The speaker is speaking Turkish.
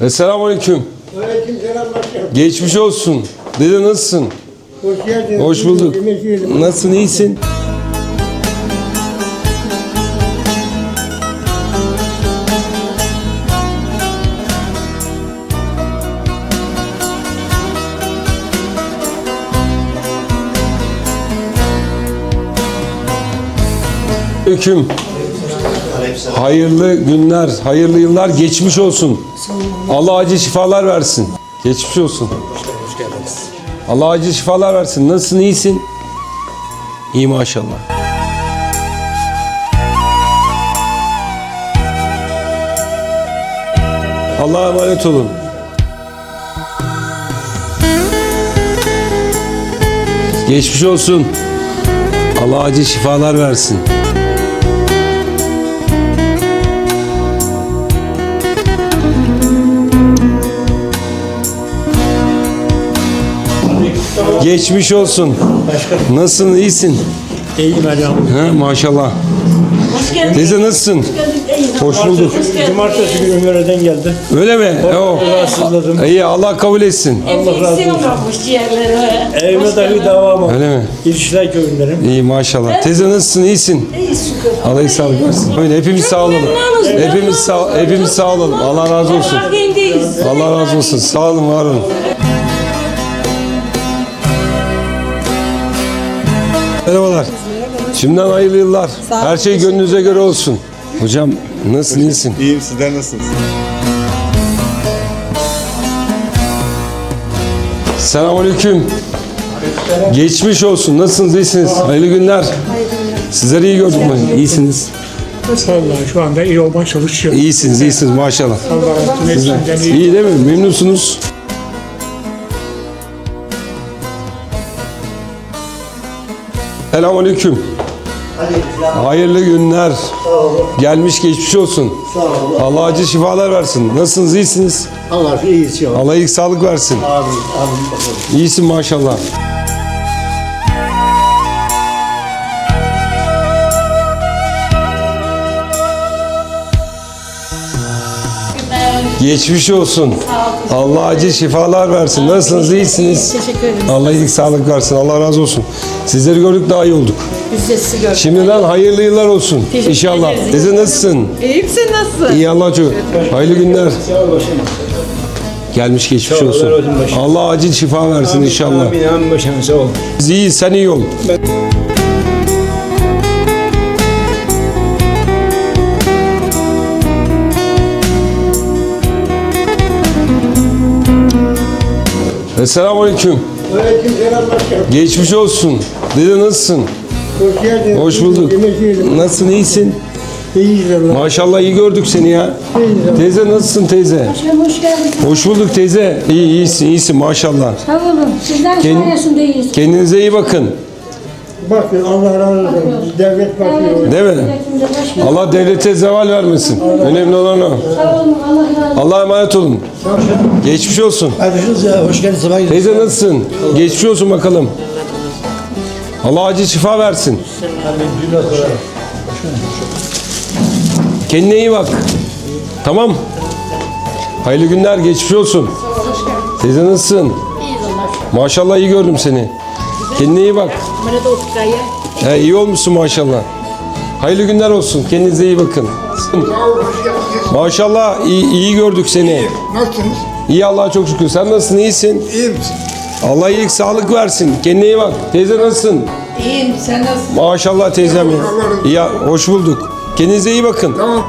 Esselamu Aleyküm. Aleykümselam başkanım. Geçmiş olsun. Dede nasılsın? Hoş geldin. Hoş bulduk. Nasılsın, iyisin? Hüküm. Hayırlı günler, hayırlı yıllar geçmiş olsun. Allah acil şifalar versin. Geçmiş olsun. Allah acil şifalar versin. Nasılsın, iyisin? İyi maşallah. Allah'a emanet olun. Geçmiş olsun. Allah acil şifalar versin. Geçmiş olsun. Nasılsın, iyisin? İyiyim elhamdülillah. Ha, maşallah. Hoş geldin. Teyze nasılsın? Hoş bulduk. Cumartesi günü Ömer'den geldi. Öyle mi? E, o. Rahatsızladım. İyi Allah kabul etsin. Allah razı olsun. olmuş ciğerlere. Evime dahi davam var. Öyle mi? İlişkiler köyündenim. İyi maşallah. Teyze nasılsın? İyisin. İyi şükür. Allah sağlık versin. Öyle hepimiz sağ olalım. Hepimiz sağ hepimiz sağ olalım. Allah razı olsun. Allah razı olsun. Sağ olun, var olun. Merhabalar. Şimdiden hayırlı yıllar. Her şey gönlünüze göre olsun. Hocam nasılsın? iyisin? İyiyim sizler nasılsınız? Selamünaleyküm. Geçmiş olsun. Nasılsınız? İyisiniz? Hayırlı günler. Sizleri iyi gördük mü? İyisiniz. Vallahi şu anda iyi olmaya çalışıyorum. İyisiniz, iyisiniz maşallah. Allah'ın iyi. İyi değil mi? Memnunsunuz. Selamünaleyküm. Hayırlı günler. Gelmiş geçmiş olsun. Allah acil şifalar versin. Nasılsınız? iyisiniz? Allah iyiyiz. Allah ilk sağlık versin. Amin. Amin. İyisin maşallah. Geçmiş olsun. Allah acil şifalar versin. Nasılsınız? iyisiniz? Teşekkür ederim. Allah iyilik sağlık versin. Allah razı olsun. Sizleri gördük daha iyi olduk. Biz de sizi gördük. Şimdiden hayırlı yıllar olsun. Teşekkür İnşallah. ederiz. Teyze nasılsın? İyiyim sen nasılsın? İyi Allah çok. Hayırlı günler. Gelmiş geçmiş olsun. Allah acil şifa versin inşallah. Amin. Amin başkanım sağ ol. Biz iyiyiz, sen iyi ol. Esselamu Aleyküm. Aleykümselam başkanım. Geçmiş olsun. Dede nasılsın? Hoş geldin. Hoş bulduk. Nasılsın, iyisin? İyiyiz Allah. Maşallah iyi gördük seni ya. Teyze nasılsın teyze? Hoş geldiniz. Hoş bulduk teyze. İyi, iyisin, iyisin maşallah. Sağ olun. Sizden Kend- sayesindeyiz. Kendinize iyi bakın. Bakın Allah razı olsun. Devlet bakıyor. Değil mi? Allah devlete zeval vermesin. Önemli olan o. Sağ olun. Allah razı olsun. Allah'a emanet olun. Geçmiş olsun. Arkadaşınız ya hoş geldiniz sabah gidelim. Teyze nasılsın? Geçmiş olsun bakalım. Allah acil şifa versin. Kendine iyi bak. Tamam. Hayırlı günler, geçmiş olsun. Teyze nasılsın? Maşallah iyi gördüm seni. Kendine iyi bak. Oturayım. He, iyi olmuşsun maşallah. Hayırlı günler olsun. Kendinize iyi bakın. Maşallah iyi, iyi gördük seni. Nasılsınız? İyi Allah'a çok şükür. Sen nasılsın? İyisin. İyi misin? Allah iyilik sağlık versin. Kendine iyi bak. Teyze nasılsın? İyiyim sen nasılsın? Maşallah teyzem ya. İyi, hoş bulduk. Kendinize iyi bakın. Tamam.